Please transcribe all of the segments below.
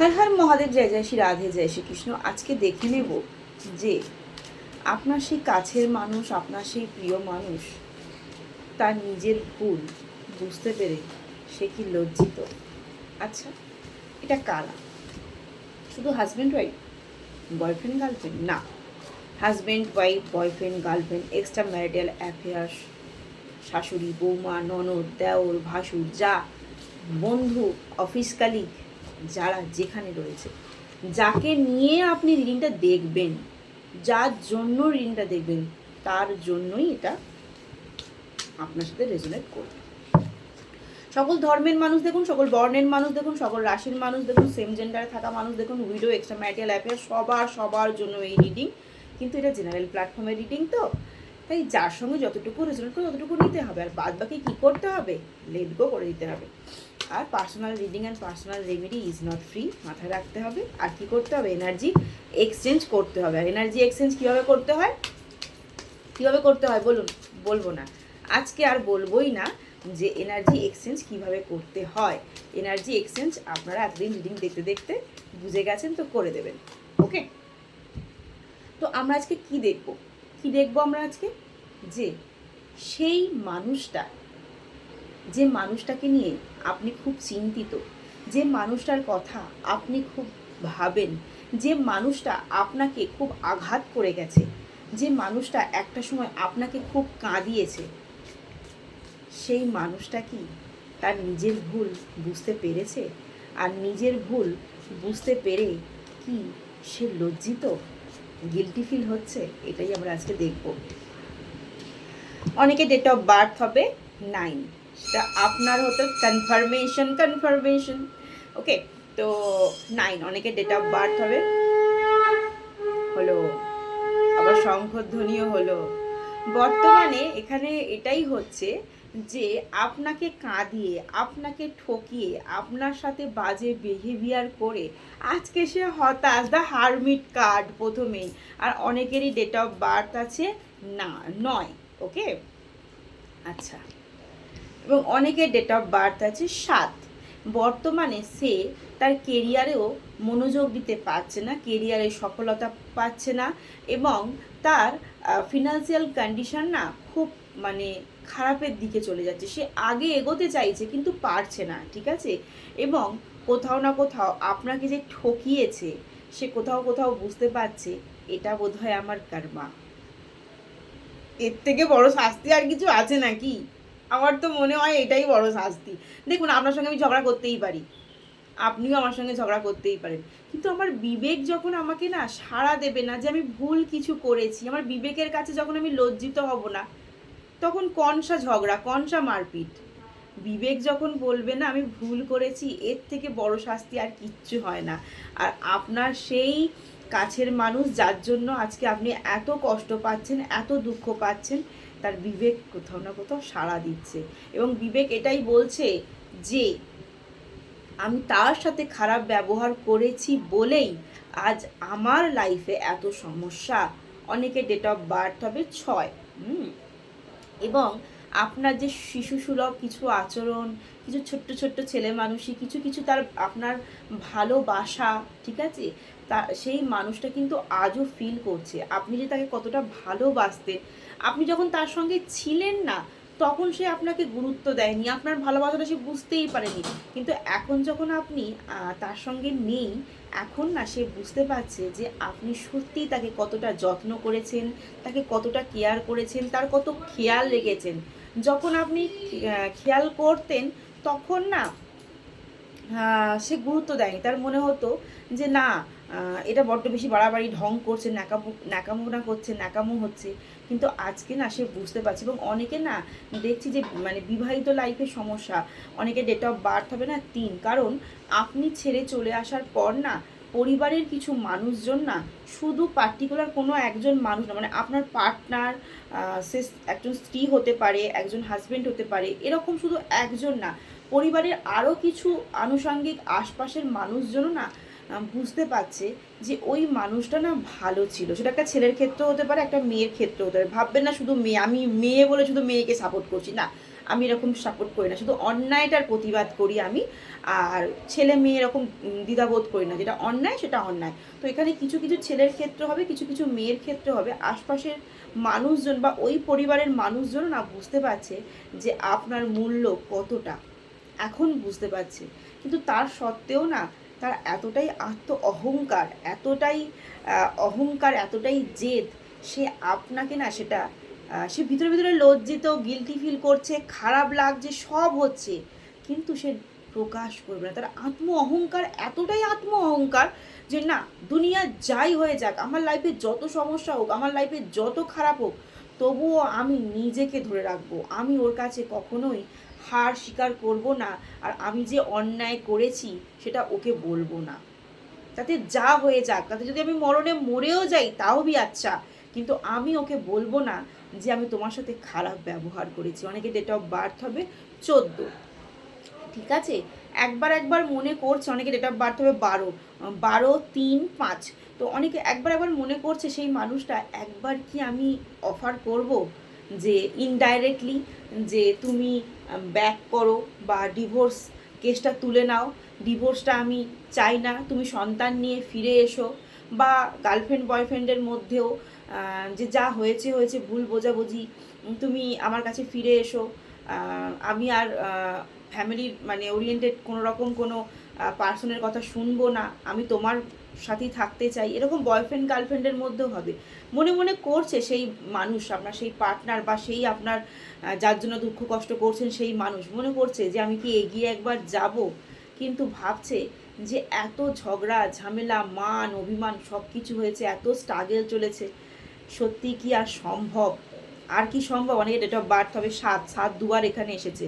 হর হর মহাদেব, জয় জয় শ্রী রাধে, জয় শ্রীকৃষ্ণ আজকে দেখে নেব যে আপনার সেই কাছের মানুষ, আপনার সেই প্রিয় মানুষ, তার নিজের ভুল বুঝতে পেরে সে কি লজ্জিত? আচ্ছা এটা কারা? শুধু হাজব্যান্ড ওয়াইফ বয়ফ্রেন্ড গার্লফ্রেন্ড না। Husband wife boyfriend girlfriend extra marital affairs শাশুড়ি, বৌমা, ননদ, দেওর, ভাসুর, যা বন্ধু অফিস কালিগ যারা যেখানে রয়েছে। যাকে নিয়ে আপনি রিডিংটা দেখবেন, যার জন্য রিডিংটা দেখবেন, তার জন্যই এটা আপনার সাথে রেজোনেট করবে। সকল ধর্মের মানুষ দেখুন, সকল বর্ণের মানুষ দেখুন, সকল রাশির মানুষ দেখুন সেম জেন্ডারে থাকা মানুষ দেখুন উইডো এক্সট্রা ম্যারিটাল অ্যাফেয়ার সবার সবার জন্য এই রিডিং কিন্তু এটা জেনারেল প্ল্যাটফর্মের রিডিং তো। তাই যার সঙ্গে যতটুকু রেজোনেট করে ততটুকু নিতে হবে। আর বাদ বাকি কী করতে হবে? লেট গো করে দিতে হবে। আর personal reading and personal remedy is not free মাথায় রাখতে হবে। আর কী করতে হবে? এনার্জি এক্সচেঞ্জ করতে হবে। আর এনার্জি এক্সচেঞ্জ কীভাবে করতে হয়? কীভাবে করতে হয়? বলুন, বলব না। আজকে আর বলবোই না যে এনার্জি এক্সচেঞ্জ কীভাবে করতে হয়। এনার্জি এক্সচেঞ্জ আপনারা এতদিন রিডিং দেখতে দেখতে বুঝে গেছেন, তো করে দেবেন। ওকে তো আমরা আজকে কি দেখব? কি দেখব আমরা আজকে? যে সেই মানুষটা, যে মানুষটাকে নিয়ে আপনি খুব চিন্তিত, যে মানুষটার কথা আপনি খুব ভাবেন, যে মানুষটা আপনাকে খুব আঘাত করে গেছে, যে মানুষটা একটা সময় আপনাকে খুব কাঁদিয়েছে, সেই মানুষটা কি তার নিজের ভুল বুঝতে পেরেছে? আর নিজের ভুল বুঝতে পেরে কি সে লজ্জিত? গিলটি ফিল হচ্ছে, এটাই আমরা আজকে দেখব। অনেকে ডেট অফ বার্থ হবে নাইন সেটা আপনার হতো কনফার্মেশন কনফার্মেশন ওকে তো নাইন অনেকে ডেট অফ বার্থ হবে। হলো, আবার শঙ্খধ্বনিও হলো। বর্তমানে এখানে এটাই হচ্ছে যে আপনাকে কাঁদিয়ে, আপনাকে ঠকিয়ে, আপনার সাথে বাজে বিহেভিয়ার করে আজকে সে হতাশ। দ্য হারমিট কার্ড প্রথমেই। আর অনেকেরই ডেট অফ বার্থ আছে না, নয়, ওকে? আচ্ছা। এবং অনেকের ডেট অফ বার্থ আছে সাত। বর্তমানে সে তার কেরিয়ারেও মনোযোগ দিতে পারছে না কেরিয়ারে সফলতা পাচ্ছে না এবং তার ফিনান্সিয়াল কন্ডিশন না খুব মানে খারাপের দিকে চলে যাচ্ছে। সে আগে এগোতে চাইছে কিন্তু পারছে না, ঠিক আছে? এবং কোথাও না কোথাও আপনাকে যে ঠকিয়েছে, সে কোথাও কোথাও বুঝতে পারছে, এটা বোধহয় আমার কর্মা। এর থেকে বড় শাস্তি আর কিছু আছে নাকি? আমার তো মনে হয় এটাই বড় শাস্তি। দেখুন, আপনার সঙ্গে আমি ঝগড়া করতেই পারি। আপনিও আমার সঙ্গে ঝগড়া করতেই পারেন। কিন্তু আমার বিবেক যখন আমাকে না সাড়া দেবে না যে আমি ভুল কিছু করেছি, আমার বিবেকের কাছে যখন আমি লজ্জিত হব না তখন কনসা ঝগড়া, কনসা মারপিট। বিবেক যখন বলবে না, আমি ভুল করেছি, এর থেকে বড় শাস্তি আর কিচ্ছু হয় না। আর আপনার সেই কাছের মানুষ যার জন্য আজকে আপনি এত কষ্ট পাচ্ছেন, এত দুঃখ পাচ্ছেন, তার বিবেক কোথাও না কোথাও সাড়া দিচ্ছে। এবং বিবেক এটাই বলছে যে, আমি তার সাথে খারাপ ব্যবহার করেছি বলেই আজ আমার লাইফে এত সমস্যা। অনেকে ডেট অফ বার্থ হবে ছয়। হুম। এবং আপনার যে শিশু সুলভ কিছু আচরণ, কিছু ছোট্ট ছোট্ট ছেলে মানুষই, কিছু কিছু তার আপনার ভালোবাসা ঠিক আছে? তা সেই মানুষটা কিন্তু আজও ফিল করছে। আপনি যে তাকে কতটা ভালোবাসতেন, আপনি যখন তার সঙ্গে ছিলেন না তখন সে আপনাকে গুরুত্ব দেয়নি, আপনার ভালোবাসাটা সে বুঝতেই পারেনি। কিন্তু এখন যখন আপনি তার সঙ্গে নেই, এখন না সে বুঝতে পারছে যে আপনি সত্যিই তাকে কতটা যত্ন করেছেন, তাকে কতটা কেয়ার করেছেন, তার কত খেয়াল রেখেছেন। যখন আপনি খেয়াল করতেন, তখন না সে গুরুত্ব দেয়নি। তার মনে হতো যে না এটা বড্ড বেশি বাড়াবাড়ি, ঢং করছে, ন্যাকামো ন্যাকামোনা করছে, ন্যাকামো হচ্ছে। কিন্তু আজকে না সে বুঝতে পারছে এবং অনেকে না দেখছি যে মানে বিবাহিত লাইফের সমস্যা, অনেকে ডেট অফ বার্থ হবে না তিন। কারণ আপনি ছেড়ে চলে আসার পর না পরিবারের কিছু মানুষজন না শুধু পার্টিকুলার কোনো একজন মানুষ না মানে আপনার পার্টনার সে একজন স্ত্রী হতে পারে, একজন হাজবেন্ড হতে পারে, এরকম শুধু একজন না। পরিবারের আরও কিছু আনুষঙ্গিক আশপাশের মানুষজনও না বুঝতে পারছে যে ওই মানুষটা না ভালো ছিল। সেটা একটা ছেলের ক্ষেত্রেও হতে পারে, একটা মেয়ের ক্ষেত্রে হতে পারে। ভাববেন না শুধু মেয়ে, আমি মেয়ে বলে শুধু মেয়েকে সাপোর্ট করছি, না। আমি এরকম সাপোর্ট করি না। শুধু অন্যায়টার প্রতিবাদ করি আমি, আর ছেলে মেয়ে এরকম দ্বিধাবোধ করি না। যেটা অন্যায়, সেটা অন্যায়। তো এখানে কিছু কিছু ছেলের ক্ষেত্রে হবে, কিছু কিছু মেয়ের ক্ষেত্রে হবে। আশপাশের মানুষজন বা ওই পরিবারের মানুষজন না বুঝতে পারছে যে আপনার মূল্য কতটা। এখন বুঝতে পারছে। কিন্তু তার সত্ত্বেও না তার এতটাই আত্ম অহংকার এতটাই অহংকার, এতটাই জেদ, সে আপনাকে না সেটা সে ভিতরে ভিতরে লজ্জিত গিলটি ফিল করছে, খারাপ লাগছে, সব হচ্ছে। কিন্তু সে প্রকাশ করবে না। তার আত্ম অহংকার এতটাই আত্ম অহংকার যে না, দুনিয়া যাই হয়ে যাক, আমার লাইফে যত সমস্যা হোক, আমার লাইফে যত খারাপ হোক, তবুও আমি নিজেকে ধরে রাখব। আমি ওর কাছে কখনোই হার স্বীকার করব না, আর আমি যে অন্যায় করেছি সেটা ওকে বলব না। তাতে যা হয়ে যাক, তাতে যদি আমি মরণে মরেও যাই, তাও বি আচ্ছা। কিন্তু আমি ওকে বলব না যে আমি তোমার সাথে খারাপ ব্যবহার করেছি। অনেকে ডেট অফ বার্থ হবে চোদ্দ। ঠিক আছে? একবার একবার মনে করছে, অনেকে ডেট অফ বার্থ হবে বারো। বারো, তিন, পাঁচ। তো অনেকে একবার একবার মনে করছে, সেই মানুষটা একবার কি আমি অফার করব? যে ইনডাইরেক্টলি যে তুমি ব্যাক করো বা ডিভোর্স কেসটা তুলে নাও। ডিভোর্সটা আমি চাই না। তুমি সন্তান নিয়ে ফিরে এসো বা গার্লফ্রেন্ড বয়ফ্রেন্ডের মধ্যেও যে যা হয়েছে হয়েছে, ভুল বোঝাবুঝি তুমি আমার কাছে ফিরে এসো। আমি আর ফ্যামিলির মানে ওরিয়েন্টেড কোনো রকম কোনো পার্সনের কথা শুনব না। আমি তোমার সাথেই থাকতে চাই, এরকম বয়ফ্রেন্ড গার্লফ্রেন্ডের মধ্যেও হবে। মনে মনে করছে সেই মানুষ, আপনার সেই পার্টনার বা সেই আপনার যার জন্য দুঃখ কষ্ট করছেন সেই মানুষ। মনে করছে যে আমি কি এগিয়ে একবার যাব? কিন্তু ভাবছে যে এত ঝগড়া, ঝামেলা, মান, অভিমান সব কিছু হয়েছে, এত স্ট্রাগেল চলেছে। সত্যি কি আর সম্ভব? আর কি সম্ভব? অনেক ডেট অফ বার্থ হবে, সাত সাত দুবার এখানে এসেছে।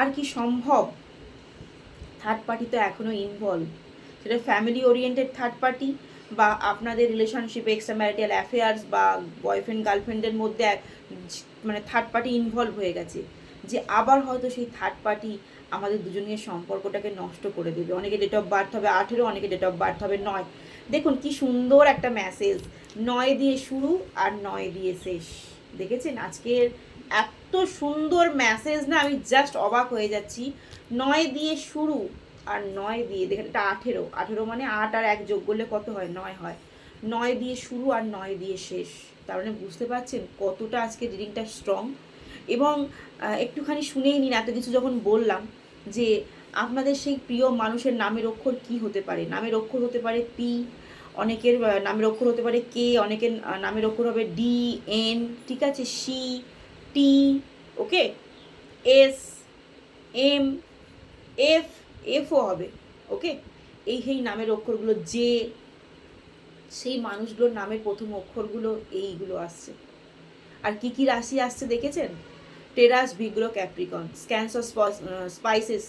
আর কি সম্ভব? থার্ড পার্টি তো এখনও ইনভলভ সেটা ফ্যামিলি ওরিয়েন্টেড থার্ড পার্টি বা আপনাদের রিলেশনশিপ এক্সট্রা ম্যারিটাল অ্যাফেয়ার্স বা বয়ফ্রেন্ড গার্লফ্রেন্ডের মধ্যে এক মানে থার্ড পার্টি ইনভলভ হয়ে গেছে। যে আবার হয়তো সেই থার্ড পার্টি আমাদের দুজনের সম্পর্কটাকে নষ্ট করে দেবে। অনেকে ডেট অফ বার্থ হবে আঠেরো, অনেকে ডেট অফ বার্থ হবে নয়। দেখুন কি সুন্দর একটা মেসেজ নয় দিয়ে শুরু আর নয় দিয়ে শেষ। দেখেছেন? আজকের এত সুন্দর মেসেজ না আমি জাস্ট অবাক হয়ে যাচ্ছি। নয় দিয়ে শুরু। আর নয় দিয়ে, দেখেন এটা আঠেরো। আঠেরো মানে আট আর এক যোগ করলে কত হয়? নয় হয়। নয় দিয়ে শুরু আর নয় দিয়ে শেষ। তার মানে বুঝতে পারছেন কতটা আজকে রিডিংটা স্ট্রং এবং একটুখানি শুনেই নিন, এত কিছু যখন বললাম যে আপনাদের সেই প্রিয় মানুষের নামের অক্ষর কি হতে পারে? নামের অক্ষর হতে পারে পি, অনেকের নামের অক্ষর হতে পারে কে, অনেকের নামের অক্ষর হবে ডি, এন, ঠিক আছে? C, T, okay? S, M, F এফও হবে ওকে এই সেই নামের অক্ষরগুলো যে সেই মানুষগুলোর নামের প্রথম অক্ষরগুলো এইগুলো আসছে। আর কি কি রাশি আসছে দেখেছেন? টেরাস ভিগ্রো ক্যাপ্রিকন স্ক্যান্স অফ স্পাইসেস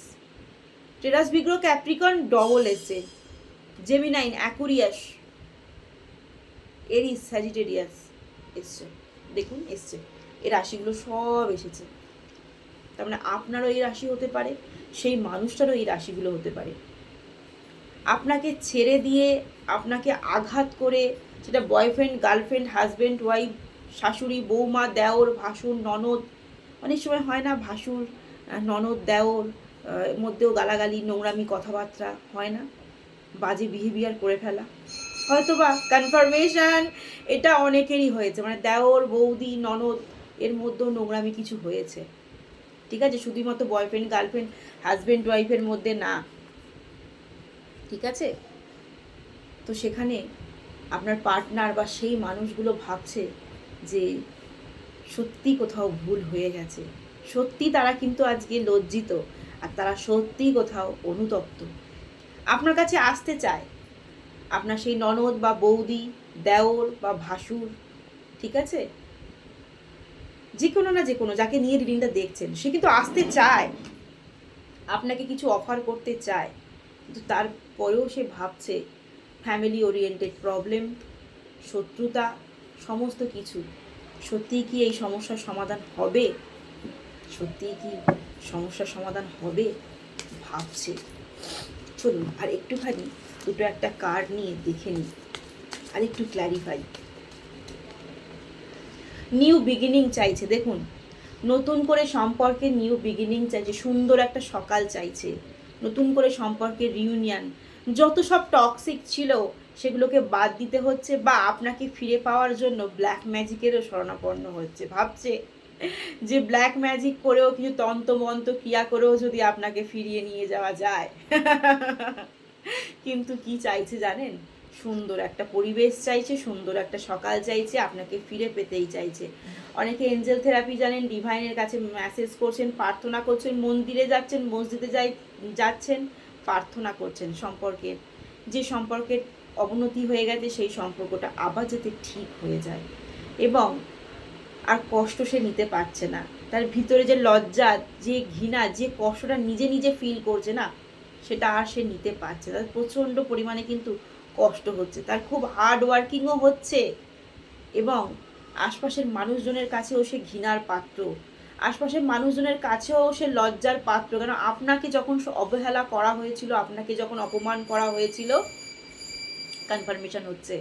টেরাস ভিগ্রো ক্যাপ্রিকন ডবল এসছে জেমিনাইন অ্যাকুরিয়াস এরিস স্যাজিটেরিয়াস এসছে। দেখুন, এসছে। এই রাশিগুলো সব এসেছে। তার মানে আপনারও এই রাশি হতে পারে। সেই মানুষটারও এই রাশিগুলো হতে পারে। আপনাকে ছেড়ে দিয়ে আপনাকে আঘাত করে সেটা বয়ফ্রেন্ড গার্লফ্রেন্ড হাজব্যান্ড ওয়াইফ শাশুড়ি, বৌমা, দেওর, ভাসুর, ননদ, অনেক সময় হয় না ভাসুর ননদ, দেওর মধ্যেও গালাগালি, নোংরামি, কথাবার্তা হয় না। বাজে বিহেভিয়ার করে ফেলা। হয়তো বা কনফার্মেশন এটা অনেকেরই হয়েছে। মানে দেওর, বৌদি, ননদ, এর মধ্যেও নোংরামি কিছু হয়েছে। ঠিক আছে? শুধুমাত্র বয়ফ্রেন্ড গার্লফ্রেন্ড হাজব্যান্ড ওয়াইফের মধ্যে না। ঠিক আছে? তো সেখানে আপনার পার্টনার বা সেই মানুষগুলো ভাবছে যে সত্যি কোথাও ভুল হয়ে গেছে। সত্যি তারা কিন্তু আজকে লজ্জিত আর তারা সত্যি কোথাও অনুতপ্ত। আপনার কাছে আসতে চায়। আপনার সেই ননদ বা বৌদি, দেওর বা ভাসুর, ঠিক আছে? যে কোনো না যে কোনো যাকে নিয়ে রিডিংটা দেখছেন, সে কিন্তু আসতে চায়। আপনাকে কিছু অফার করতে চায়, কিন্তু তারপরেও সে ভাবছে ফ্যামিলি ওরিয়েন্টেড প্রবলেম শত্রুতা, সমস্ত কিছু। সত্যিই কি এই সমস্যার সমাধান হবে? সত্যিই কি সমস্যার সমাধান হবে? ভাবছে। চলুন, আর একটুখানি দুটো একটা কার্ড নিয়ে দেখে নিই, আর একটু ক্ল্যারিফাই নিউ বিগিনিং চাইছে, দেখুন। নতুন করে সম্পর্কে নিউ বিগিনিং চাইছে, সুন্দর একটা সকাল চাইছে। নতুন করে সম্পর্কের রিউনিয়ন যত সব টক্সিক ছিল, সেগুলোকে বাদ দিতে হচ্ছে বা আপনাকে ফিরে পাওয়ার জন্য ব্ল্যাক ম্যাজিকেরও শরণাপন্ন হচ্ছে। ভাবছে যে ব্ল্যাক ম্যাজিক করেও কিছু তন্ত্রমন্ত্র ক্রিয়া করেও যদি আপনাকে ফিরিয়ে নিয়ে যাওয়া যায়। কিন্তু কি চাইছে জানেন? সুন্দর একটা পরিবেশ চাইছে, সুন্দর একটা সকাল চাইছে, আপনাকে ফিরে পেতেই চাইছে। অনেকে এঞ্জেল থেরাপি জানেন ডিভাইনের কাছে মেসেজ করছেন, প্রার্থনা করছেন, মন্দিরে যাচ্ছেন, মসজিদে যাই, যাচ্ছেন, প্রার্থনা করছেন। সম্পর্কের যে সম্পর্কের অবনতি হয়ে গেছে, সেই সম্পর্কটা আবার যাতে ঠিক হয়ে যায়। এবং আর কষ্ট সে নিতে পারছে না। তার ভিতরে যে লজ্জা, যে ঘৃণা, যে কষ্টটা নিজে নিজে ফিল করছে না, সেটা আর সে নিতে পারছে। তার প্রচণ্ড পরিমাণে কিন্তু কষ্ট হচ্ছে, তার খুব হার্ড ওয়ার্কিংও হচ্ছে এবং আশপাশের মানুষজনের কাছেও সে ঘৃণার পাত্র। আশপাশের মানুষজনের কাছেও সে লজ্জার পাত্র। কেন আপনাকে যখন অবহেলা করা হয়েছিল, আপনাকে যখন অপমান করা হয়েছিল কনফার্মেশন হচ্ছে,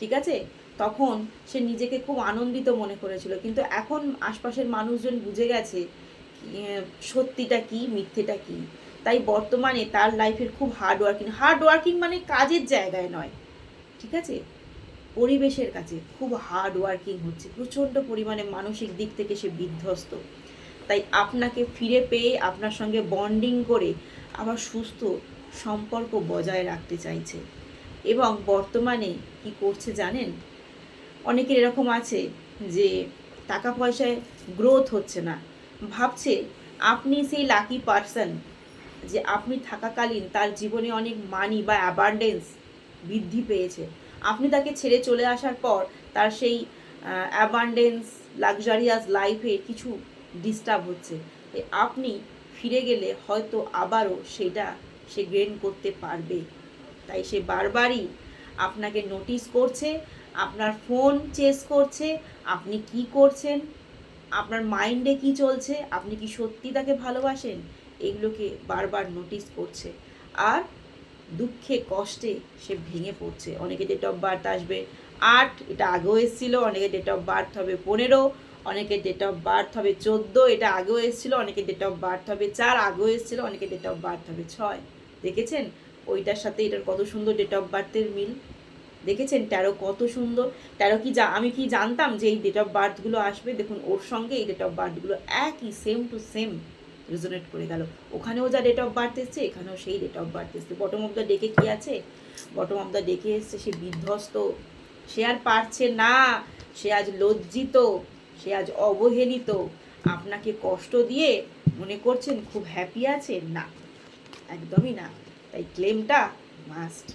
ঠিক আছে? তখন সে নিজেকে খুব আনন্দিত মনে করেছিল। কিন্তু এখন আশপাশের মানুষজন বুঝে গেছে সত্যিটা কি, মিথ্যেটা কি? তাই বর্তমানে তার লাইফের খুব হার্ড ওয়ার্কিং হার্ড ওয়ার্কিং মানে কাজের জায়গায় নয়, ঠিক আছে? পরিবেশের কাছে খুব হার্ড ওয়ার্কিং হচ্ছে, প্রচণ্ড পরিমাণে মানসিক দিক থেকে সে বিধ্বস্ত। তাই আপনাকে ফিরে পেয়ে আপনার সঙ্গে বন্ডিং করে আবার সুস্থ সম্পর্ক বজায় রাখতে চাইছে। এবং বর্তমানে কি করছে জানেন? অনেকের এরকম আছে যে টাকা পয়সায় গ্রোথ হচ্ছে না। ভাবছে আপনি সেই লাকি পার্সন যে আপনি থাকাকালীন তার জীবনে অনেক মানি বা অ্যাবান্ডেন্স বৃদ্ধি পেয়েছে। আপনি তাকে ছেড়ে চলে আসার পর তার সেই অ্যাবান্ডেন্স লাক্সারিয়াস লাইফে কিছু ডিস্টার্ব হচ্ছে। আপনি ফিরে গেলে হয়তো আবারও সেটা সে গেন করতে পারবে। তাই সে বারবারই আপনাকে নোটিস করছে, আপনার ফোন চেস করছে, আপনি কি করছেন, আপনার মাইন্ডে কি চলছে, আপনি কি সত্যি তাকে ভালোবাসেন? এগুলোকে বারবার নোটিস করছে। আর দুঃখে, কষ্টে সে ভেঙে পড়ছে। অনেকে ডেট অফ বার্থ আসবে, আট, এটা আগেও এসেছিল, অনেকে ডেট অফ বার্থ হবে পনেরো, অনেকে ডেট অফ বার্থ হবে চোদ্দ, এটা আগেও এসেছিল, অনেকে ডেট অফ বার্থ হবে চার, আগেও এসেছিল, অনেকে ডেট অফ বার্থ হবে ছয়। দেখেছেন? ওইটার সাথে এটার কত সুন্দর ডেট অফ বার্থের মিল। দেখেছেন? তেরো কত সুন্দর। তেরো কি যা আমি কি জানতাম যে এই ডেট অফ বার্থগুলো আসবে? দেখুন, ওর সঙ্গে এই ডেট অফ বার্থগুলো একই সেম টু সেম রেজোনেট করে গেল। ওখানেও যা ডেট অফ বার্থ এসছে, এখানেও সেই ডেট অফ বার্থ এসছে। বটম অফ দ্য ডেকে কী আছে? বটম অফ দ্য ডেকে এসছে, সে বিধ্বস্ত। সে আর পারছে না। সে আজ লজ্জিত। সে আজ অবহেলিত। আপনাকে কষ্ট দিয়ে মনে করছেন খুব হ্যাপি আছে না, একদমই না। তাই ক্লেমটা মাস্ট